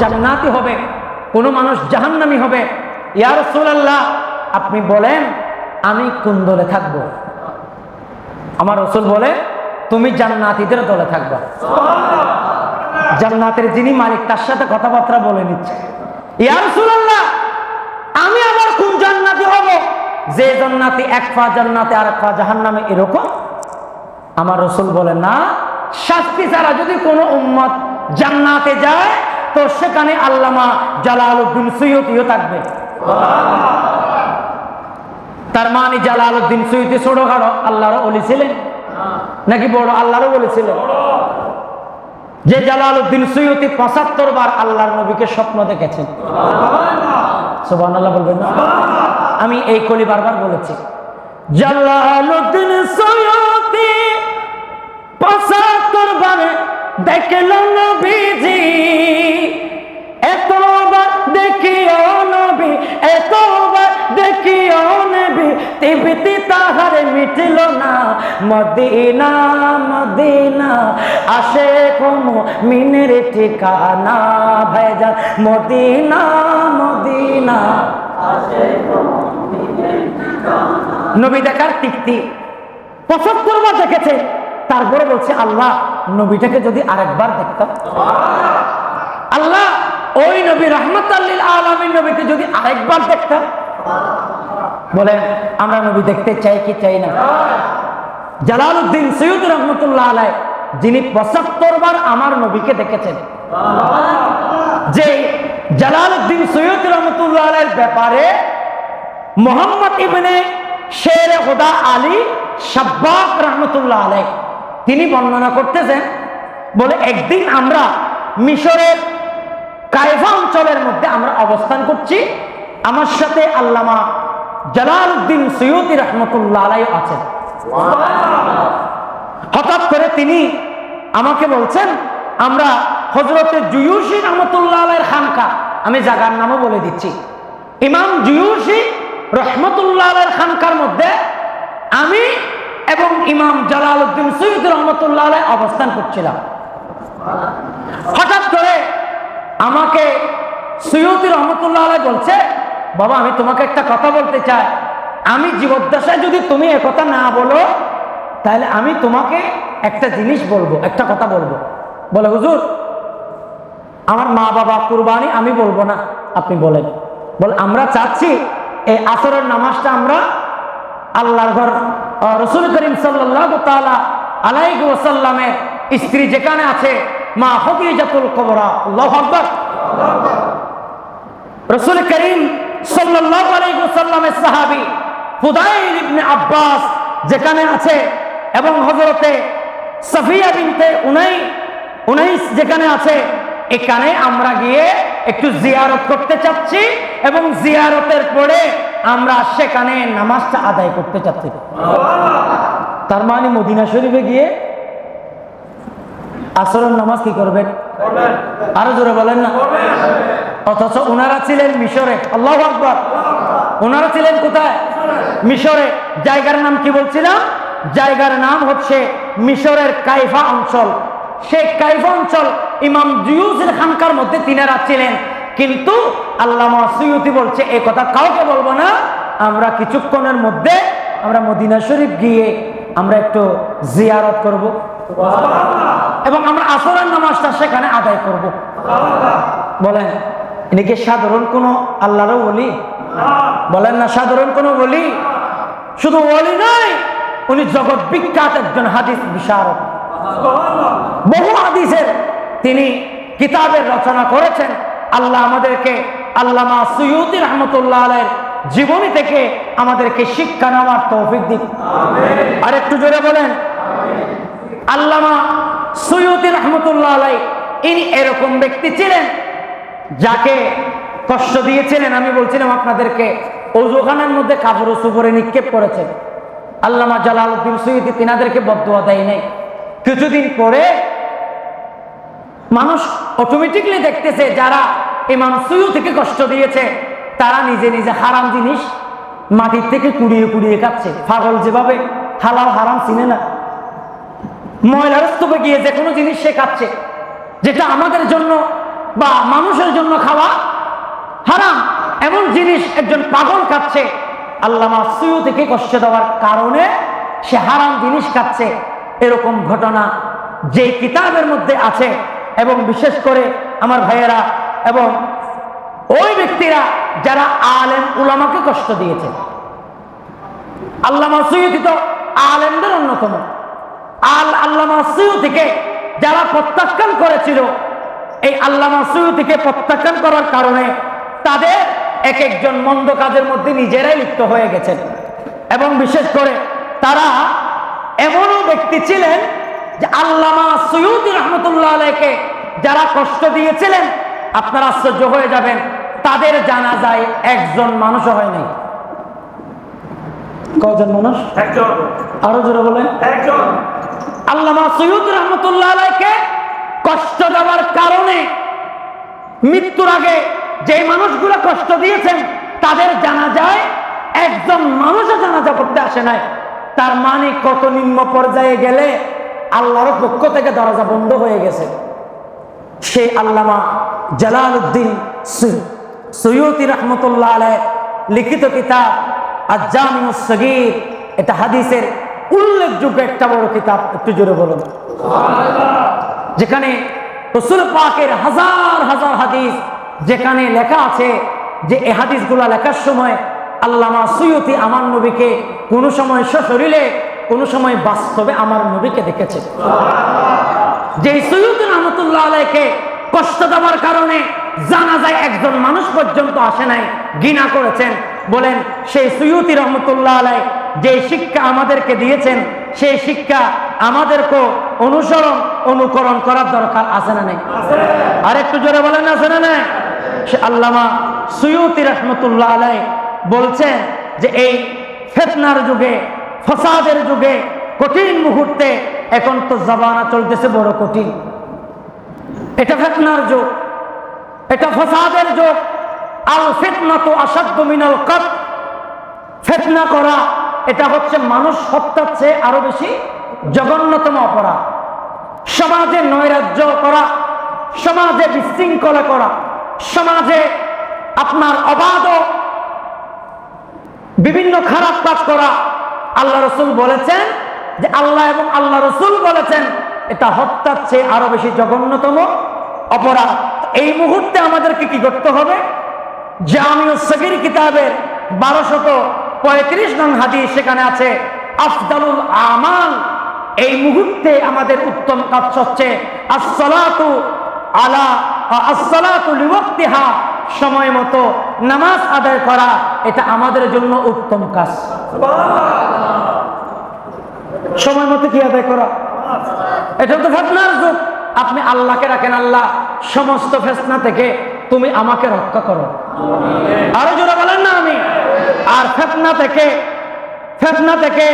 জান্নাতি হবে কোন মানুষ জাহান্নামি হবে। ইয়া রাসূলুল্লাহ আপনি বলেন আমি কোন দলে থাকব? আমার রসুল বলে তুমি জান্নাতীদের দলে থাকবা। জান্নাতের যিনি মালিক তার সাথে কথাবার্তা বলে নিচ্ছে। ইয়ার রাসূলুল্লাহ আমি আবার কোন জান্নাতি হব? যে জান্নাতি এক পা জান্নাতে আর এক পা জাহান্নামে এরকম? আমার রসুল বলে না। শাস্তি ছাড়া যদি কোনো উম্মত জান্নাতে যায় তো সেখানে আল্লামা জালালউদ্দিন সৈয়দিও থাকবে। তার মানে জালালউদ্দিন সৈয়দি ছোটখাটো আল্লাহর অলি ছিলেন। নাকি বড় আল্লাহরও বলেছিলেন যে জালালউদ্দিন সৈয়দি পঁচাত্তর বার আল্লাহর নবীকে স্বপ্ন দেখেছেন। সুবাহ বলবেন আমি এই কলি বারবার বলেছি। জালালউদ্দিন সৈয়দি পঁচাত্তর দেখল নবীজি। এতবার দেখিও নবী, এতবার দেখিও নবী। তিবিতি তাহারে মিটল না। মদিনা মদিনা, আসে কম মিনের ঠিকানা ভাইজান মদিনা মদিনা নবী দেখার তৃপ্তি। পঁচাত্তর বার দেখেছে। তারপরে বলছে, আল্লাহ, নবীটাকে যদি আরেকবার দেখতাম। আল্লাহ, ওই নবী রহমত আলমীর নবীকে যদি আরেকবার দেখতাম। বলেন, আমরা নবী দেখতে চাই কি চাই না? জালালউদ্দিন সৈয়দ রহমতুল্লাহ আলাই যিনি পঁচাত্তর বার আমার নবীকে দেখেছেন। যে জালালউদ্দিন সৈয়দ রহমতুল্লাহ আলাইয়ের ব্যাপারে মোহাম্মদ ইবনে শের হুদা আলী সাব্বাক রহমতুল্লাহ আলাই তিনি বর্ণনা করতেছেন বলে একদিন আমরা মিশরের কায়ফা অঞ্চলের মধ্যে আমরা অবস্থান করছি। আমার সাথে আল্লামা জালাল উদ্দিন সৈয়দি রহমতুল্লাহ আলাই আছেন। হঠাৎ করে তিনি আমাকে বলছেন আমরা হজরতের জুয়ুসি রহমতুল্লাহ আলাইয়ের খানকা আমি জাগার নামও বলে দিচ্ছি। ইমাম জুয়ুসি রহমতুল্লাহ আলাইয়ের খানকার মধ্যে এবং ইমাম জালাল উদ্দিন সৈয়দ রহমতুল্লাহ অবস্থান করছিলাম। হঠাৎ করে আমাকে সৈয়দি রহমতুল্লাহ বলছে, বাবা, আমি তোমাকে একটা কথা বলতে চাই। আমি জীবদ্দশায় যদি তুমি একথা না বলো, তাহলে আমি তোমাকে একটা জিনিস বলব, একটা কথা বলব। বলে, হুজুর, আমার মা বাবা কুরবানি আমি বলব না, আপনি বলেন। বলে, আমরা চাচ্ছি এই আসরের নামাজটা আমরা আল্লাহর ঘর। রসুল করিম সাল্লাহ তালা আলাইক ওসাল্লামের স্ত্রী যেখানে আছে, মা হকিজাতুল কবরা। আল্লাহু রসুল করিম সাহাবী আব্বাস যেখানে আছে, এবং হযরতে সাফিয়া বিনতে উনাই, উনাইস যেখানে আছে, এখানে আমরা গিয়ে একটু জিয়ারত করতে চাচ্ছি, এবং জিয়ারতের পরে আমরা সেখানে নামাজটা আদায় করতে চাচ্ছি। তার মানে মদিনা শরীফে গিয়ে আসরের নামাজ কি করবেন? আরও জোরে বলেন না। অথচ ওনারা ছিলেন মিশরে। আল্লাহ আকবর। ওনারা ছিলেন কোথায়? মিশরে। জায়গার নাম কি বলছিলাম? জায়গার নাম হচ্ছে মিশরের কাইফা অঞ্চল। সেই কাইফা অঞ্চল ইমাম জিউসের খানকার মধ্যে তিনারা ছিলেন। কিন্তু আল্লামা সৈয়দি বলছে এই কথা কাউকে বলব না। আমরা কিছুক্ষণের মধ্যে আমরা মদিনা শরীফ গিয়ে আমরা একটু জিয়ারত করব। এবং আমরা আসরের নামাজটা সেখানে আদায় করব। বলেন, ইনি কি সাধারণ কোনো আল্লাহরও বলি বলেন, না, সাধারণ কোনো বলি শুধু বলি নয়, উনি জগৎ বিখ্যাত একজন হাদিস বিশারদ। বহু হাদিসের তিনি কিতাবের রচনা করেছেন। আল্লাহ আমাদেরকে আল্লামা সৈয়দি রহমতুল্লাহ আলের জীবনী থেকে আমাদেরকে শিক্ষা নেওয়ার তৌফিক দিক। আর একটু জোরে বলেন। আল্লামা সৈয়দি রহমতুল্লাহ আলাই ইনি এরকম ব্যক্তি ছিলেন যাকে কষ্ট দিয়েছিলেন। আমি বলছিলাম আপনাদেরকে ওজোখানার মধ্যে কাপড় সুপরে নিক্ষেপ করেছেন। আল্লামা জালালউদ্দিন সৈয়দি তিনাদেরকে বদুয়া দেয় নাই। কিছুদিন পরে মানুষ অটোমেটিকলি দেখতেছে যারা ইমাম থেকে কষ্ট দিয়েছে, তারা নিজে নিজে হারাম জিনিস মাটির থেকে কুড়িয়ে কুড়িয়ে খাচ্ছে। পাগল যেভাবে হালাল হারাম চিনে না। ময়লার স্তূপে গিয়ে যে কোনো জিনিস সে খাচ্ছে। যেটা আমাদের জন্য বা মানুষের জন্য খাওয়া হারাম। এমন জিনিস একজন পাগল খাচ্ছে, আল্লামা থেকে কষ্ট দেওয়ার কারণে সে হারাম জিনিস খাচ্ছে। এরকম ঘটনা যে কিতাবের মধ্যে আছে এবং বিশেষ করে আমার ভাইয়েরা এবং ওই ব্যক্তিরা যারা আলেম উলামাকে কষ্ট দিয়েছে আল্লামা সৈয়দি তো আলেমদের অন্যতম। আল আল্লামা সৈয়দিকে যারা প্রত্যাখ্যান করেছিল, এই আল্লামা সৈয়দিকে প্রত্যাখ্যান করার কারণে তাদের এক একজন মন্দ কাজের মধ্যে নিজেরাই লিপ্ত হয়ে গেছেন। এবং বিশেষ করে তারা এমনও ব্যক্তি ছিলেন যে আল্লামা সৈয়দি রহমতুল্লাহ আলাইকে যারা কষ্ট দিয়েছিলেন আপনারা আশ্চর্য হয়ে যাবেন তাদের জানা যায় একজন মানুষও হয় নাই। কজন মানুষ? একজন। আরও জোরে বলেন। একজন। আল্লামা সৈয়দ রহমতুল্লাহ আলাইকে কষ্ট দেওয়ার কারণে মৃত্যুর আগে যে মানুষগুলো কষ্ট দিয়েছেন তাদের জানা যায় একজন মানুষও জানাজা করতে আসে নাই। তার মানে কত নিম্ন পর্যায়ে গেলে আল্লাহর পক্ষ থেকে দরজা বন্ধ হয়ে গেছে। সেই আল্লামা জালাল উদ্দিন সৈয়দি রহমতুল্লাহ আলাই লিখিত কিতাব আজামিউস সগীর এটা হাদিসের উল্লেখযোগ্য একটা বড় কিতাব, একটু জোরে বলুন। যেখানে রসুল পাকের হাজার হাজার হাদিস, যেখানে লেখা আছে যে এ হাদিসগুলো লেখার সময় আল্লামা সৈয়দি আমার নবীকে কোনো সময় সশরীরে কোনো সময় বাস্তবে আমার নবীকে দেখেছে। যে সৈয়দ রহমতুল্লাহ আলাইকে কষ্ট দেওয়ার কারণে জানা যায় একজন মানুষ পর্যন্ত আসে নাই, ঘৃণা করেছেন। বলেন, সেই সৈয়দি রহমতুল্লাহ আলাই যে শিক্ষা আমাদেরকে দিয়েছেন, সেই শিক্ষা আমাদেরকে অনুসরণ, অনুকরণ করার দরকার আছে না নেই? আর একটু জোরে বলেন, আছে না নেই? সে আল্লামা সৈয়দি রহমতুল্লাহ আলাই বলছেন যে এই ফেতনার যুগে ফসাদের যুগে কঠিন মুহূর্তে এখন তো জবানা চলতেছে, বড় কঠিন। এটা ফেতনার যুগ, এটা ফসাদের যুগ। আল ফেতনা তো আসাধ্য মিনাল কত। ফেতনা করা, এটা হচ্ছে মানুষ হত্যার চেয়ে আরও বেশি জঘন্যতম অপরাধ। সমাজে নৈরাজ্য করা, সমাজে বিশৃঙ্খলা করা, সমাজে আপনার অবাধ, বিভিন্ন খারাপ কাজ করা আল্লাহ রসুল বলেছেন যে আল্লাহ এবং আল্লাহ রসুল বলেছেন, এটা হত্যার চেয়ে আরও বেশি জঘন্যতম অপরাধ। এই মুহূর্তে আমাদেরকে কি করতে হবে? যে জামিউ সগির কিতাবের বারোশত পঁয়ত্রিশ নং হাদিস সেখানে আছে, আফদালুল আমাল। এই মুহূর্তে আমাদের উত্তম কাজ হচ্ছে আসসালাতু আলা আসসালাতু সময় মতো নামাজ আদায় করা, এটা আমাদের জন্য উত্তম কাজ। সময় মতো কি আদায় করা? এটা তো ফেতনার যুগ। আপনি আল্লাহকে রাখেন আল্লাহ। সমস্ত ফেতনা থেকে তুমি আমাকে রক্ষা করো। আরও জোরে বলেন না আমি। আর ফেতনা থেকে ফেতনা থেকে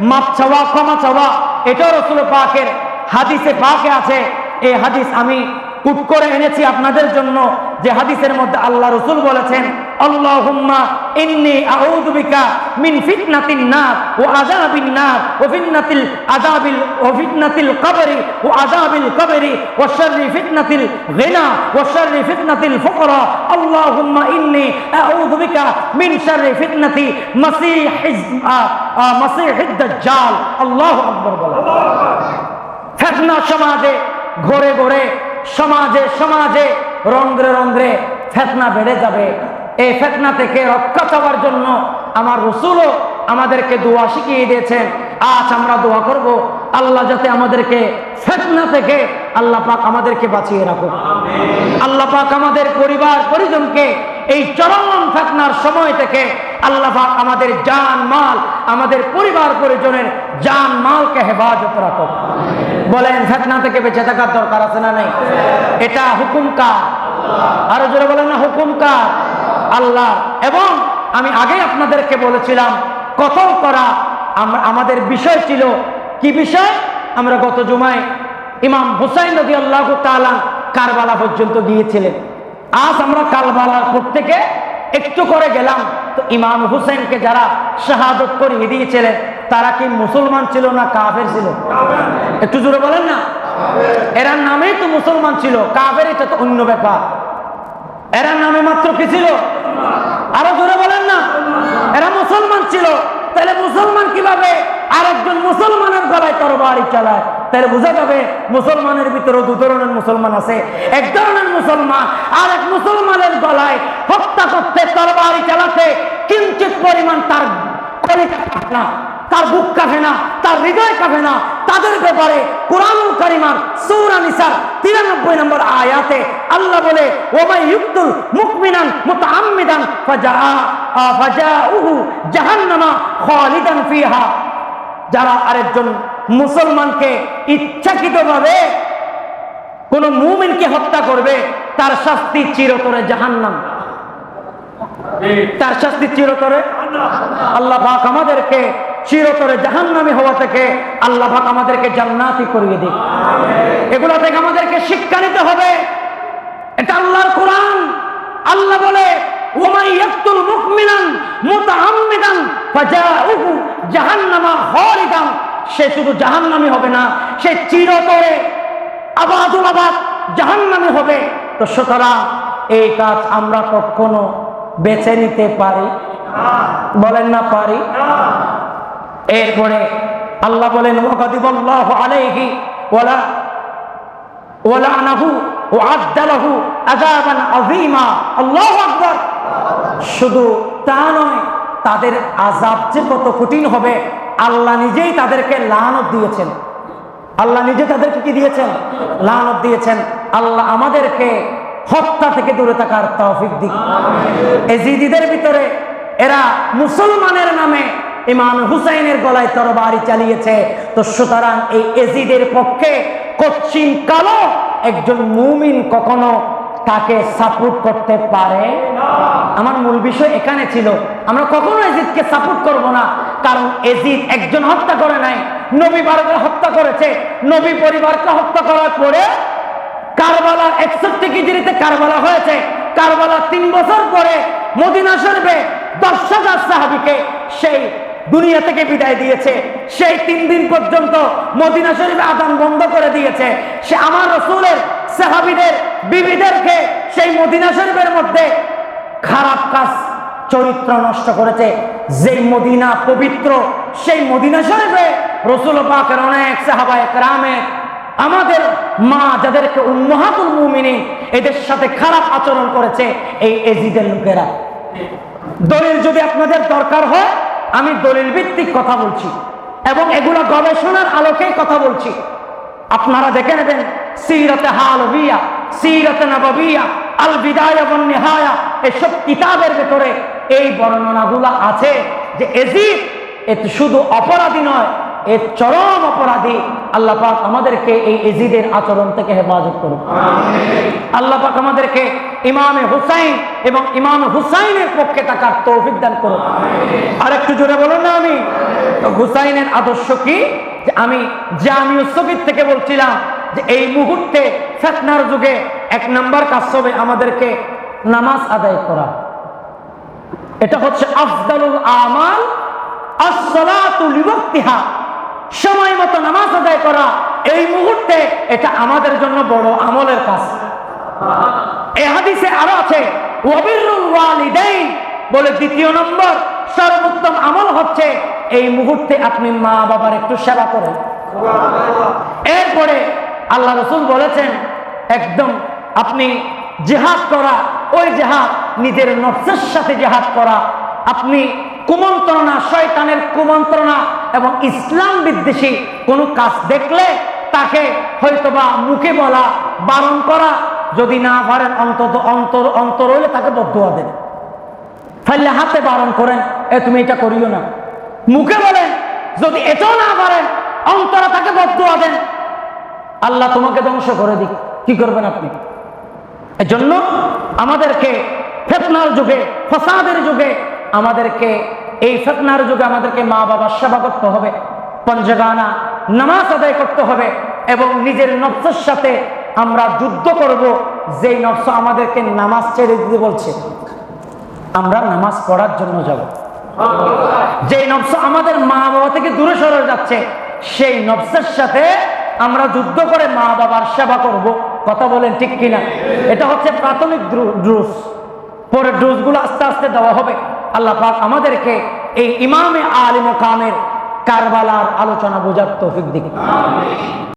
মাপ চাওয়া, ক্ষমা চাওয়া, এটাও রসুল পাকের হাদিসে পাকে আছে। এই হাদিস আমি কুট করে এনেছি আপনাদের জন্য। যে হাদিসের মধ্যে আল্লাহ রসুল বলেছেন আল্লাহুম্মা ইন্নি আউযু বিকা মিন ফিতনাতিন নার ওয়া আযাবিন নার ওয়া ফিতনাতিল আযাবিল ওয়া ফিতনাতিল কবরি ওয়া আযাবিল কবরি ওয়া শাররি ফিতনাতিল গিনা ওয়া শাররি ফিতনাতিল ফুকরা। আল্লাহুম্মা ইন্নি আউযু বিকা মিন শাররি ফিতনাতি মাসীহিজ মাসীহিদ দাজ্জাল। আল্লাহু আকবার বলা ফেতনা সমাজে, ঘরে ঘরে, সমাজে সমাজে রন্ধ্রে রন্ধ্রে ফেতনা বেড়ে যাবে। এই ফেতনা থেকে রক্ষা চাওয়ার জন্য আমার রসুলও আমাদেরকে দোয়া শিখিয়ে দিয়েছেন। আজ আমরা দোয়া করব আল্লাহ যাতে আমাদেরকে ফেতনা থেকে আল্লাহ পাক আমাদেরকে বাঁচিয়ে রাখুক। আল্লাহ পাক আমাদের পরিবার পরিজনকে এই চরম ফেতনার সময় থেকে আল্লাহ পাক আমাদের জান মাল আমাদের পরিবার পরিজনের জান মালকে হেফাজত রাখো বলেন ফেতনা থেকে বেঁচে থাকার দরকার আছে না নেই? এটা হুকুম কার? আরও জোরে বলেন না হুকুম কার? আল্লাহ। এবং আমি আগে আপনাদেরকে বলেছিলাম কতল করা আমাদের বিষয় ছিল। কি বিষয়? আমরা গত জুমায় ইমাম হুসাইন নদী আল্লাহ তালাম কারবালা পর্যন্ত গিয়েছিলেন। আজ আমরা কারবালার থেকে একটু করে গেলাম। তো ইমাম হুসেনকে যারা শাহাদত করিয়ে দিয়েছিলেন, তারা কি মুসলমান ছিল না কাফের ছিল? একটু জোরে বলেন না। এরা নামেই তো মুসলমান ছিল কাবের এটা তো অন্য ব্যাপার। এরা নামে মাত্র কি ছিল? আরও জোরে বলেন না। এরা মুসলমান ছিল। তাহলে মুসলমান কীভাবে আরেকজন মুসলমানের গলায় তরবারি চালায়? তাহলে বোঝা যাবে মুসলমানের ভিতরে দু ধরনের মুসলমান আছে। এক ধরনের মুসলমান আর এক মুসলমানের গলায় হত্যা করতে, তরবারি চালাতে কিঞ্চিত পরিমাণ তার কলিকা কাটে না, তার বুক কাঁপে না, তার হৃদয় কাঁপে না। তাদের ব্যাপারে কোরআনুল 93 নম্বর আয়াতে আল্লাহ বলে, ওমাই ইউক্তুল মুকমিনান মুতাআম্মিদান ফাজা ফাজাউহু জাহান্নামা খালিদান ফিহা। যারা আরেকজন মুসলমানকে ইচ্ছাকৃতভাবে কোন মুমিনকে হত্যা করবে, তার শাস্তি চিরতরে জাহান্নাম। তার শাস্তি চিরতরে। আল্লাহ পাক আমাদেরকে চিরতরে জাহান্নামী হওয়া থেকে আল্লাহ পাক আমাদেরকে জান্নাতি করিয়ে দিক। এগুলো থেকে আমাদেরকে শিক্ষা নিতে হবে। এটা আল্লাহর কোরআন। আল্লাহ বলে ওমাই ইয়াকতুল মুকমিনান মুতাআম্মিদান ফাজাউহু জাহান্নামা খালিদান। সে শুধু জাহান্নামী হবে না সে চিরতরে আবাদুল আবাদ জাহান্নামী হবে। তো সুতরাং এই কাজ আমরা কখনো বেছে নিতে পারি? বলেন না পারি? এরপরে আল্লাহ বলেন, ওয়াকাদিবাল্লাহু আলাইহি ওয়ালা শুধু তা নয়, তাদের আযাব যে কত কঠিন হবে, আল্লাহ নিজেই তাদেরকে লানত দিয়েছেন। আল্লাহ নিজে তাদেরকে কি দিয়েছেন? লানত দিয়েছেন। আল্লাহ আমাদেরকে হত্যা থেকে দূরে থাকার তৌফিক দিক। এজিদিদের ভিতরে এরা মুসলমানের নামে ইমাম হুসাইনের গলায় তরবারি চালিয়েছে। তো সুতরাং এই এজিদের পক্ষে কচ্ছিন কালো একজন মুমিন কখনো তাকে সাপোর্ট করতে পারে আমার মূল বিষয় এখানে ছিল আমরা কখনো এজিদকে সাপোর্ট করব না কারণ এজিদ একজন হত্যা করে নাই। নবী বারকে হত্যা করেছে নবী পরিবারকে হত্যা করার পরে কারবালা একষট্টি কেজিরিতে কারবালা হয়েছে। কারবালা তিন বছর পরে মদিনা শরীফে দশ হাজার সাহাবিকে সেই দুনিয়া থেকে বিদায় দিয়েছে। সেই তিন দিন পর্যন্ত মদিনা শরীফে আদান বন্ধ করে দিয়েছে। সে আমার রসুলের, সাহাবিদের, বিবিদেরকে সেই মদিনা শরীফের মধ্যে খারাপ কাজ, চরিত্র নষ্ট করেছে। যেই মদিনা পবিত্র, সেই মদিনা শরীফে রসুল পাকের অনেক সাহাবায় গ্রামের আমাদের মা যাদেরকে উন্মহাতুল মুমিনী এদের সাথে খারাপ আচরণ করেছে, এই এজিদের লোকেরা। দলিল যদি আপনাদের দরকার হয়, আমি দলিল ভিত্তিক কথা বলছি এবং এগুলো গবেষণার আলোকেই কথা বলছি। আপনারা দেখে নেবেন, সিরতে হালবিয়া, সিরতে নববিয়া আল বিদায় এবং নেহায়া এসব কিতাবের ভেতরে এই বর্ণনাগুলো আছে যে এজিদ এ শুধু অপরাধী নয় এর চরম অপরাধী আল্লাহ পাক আমাদেরকে এই এজিদের আচরণ থেকে হেফাজত করুন আল্লাহ পাক আমাদেরকে ইমামে হুসাইন এবং ইমাম হুসাইনের পক্ষে থাকার তৌফিক দান করুন আর একটু জোরে বলুন না আমি। হুসাইনের আদর্শ কি? যে আমি জামি উৎসবিদ থেকে বলছিলাম যে এই মুহূর্তে ফেতনার যুগে এক নাম্বার কাজ হবে আমাদেরকে নামাজ আদায় করা। এটা হচ্ছে আফদালুল আমাল লিওয়াক্তিহা সময় মতো নামাজ আদায় করা, এই মুহূর্তে এটা আমাদের জন্য বড় আমলের কাজ। এ হাদিসে আরও আছে বলে দ্বিতীয় নম্বর, সর্বোত্তম আমল হচ্ছে, এই মুহূর্তে আপনি মা বাবার একটু সেবা করেন। এরপরে আল্লাহ রসুল বলেছেন, একদম আপনি জেহাদ করা, ওই জেহাদ, নিজের নফসের সাথে জেহাদ করা। আপনি কুমন্ত্রণা, শয়তানের কুমন্ত্রণা এবং ইসলাম বিদ্বেষী কোনো কাজ দেখলে তাকে হয়তোবা মুখে বলা, বারণ করা, যদি না পারেন অন্তত অন্তর অন্তর হইলে তাকে বদুয়া দেন। তাহলে হাতে বারণ করেন, এ, তুমি এটা করিও না। মুখে বলেন, যদি এটাও না পারেন, অন্তরে তাকে বদুয়া দেন। আল্লাহ তোমাকে ধ্বংস করে দিক। কি করবেন আপনি? এজন্য আমাদেরকে ফেতনার যুগে, ফসাদের যুগে আমাদেরকে এই ফেতনার যুগে আমাদেরকে মা বাবার সেবা করতে হবে, পঞ্চগানা নামাজ আদায় করতে হবে এবং নিজের নফসের সাথে আমরা যুদ্ধ করব, যেই নফস আমাদেরকে নামাজ ছেড়ে দিতে বলছে। আমরা নামাজ পড়ার জন্য যাব। যেই নফস আমাদের মা বাবা থেকে দূরে সরে যাচ্ছে, সেই নফসের সাথে আমরা যুদ্ধ করে মা বাবার সেবা করব। কথা বলেন ঠিক কিনা? এটা হচ্ছে প্রাথমিক ড্রুস পরে ড্রুসগুলো আস্তে আস্তে দেওয়া হবে। আল্লাহ পাক আমাদেরকে এই ইমামে আলিম কামের কারবালার আলোচনা বোঝার তৌফিক দিকে।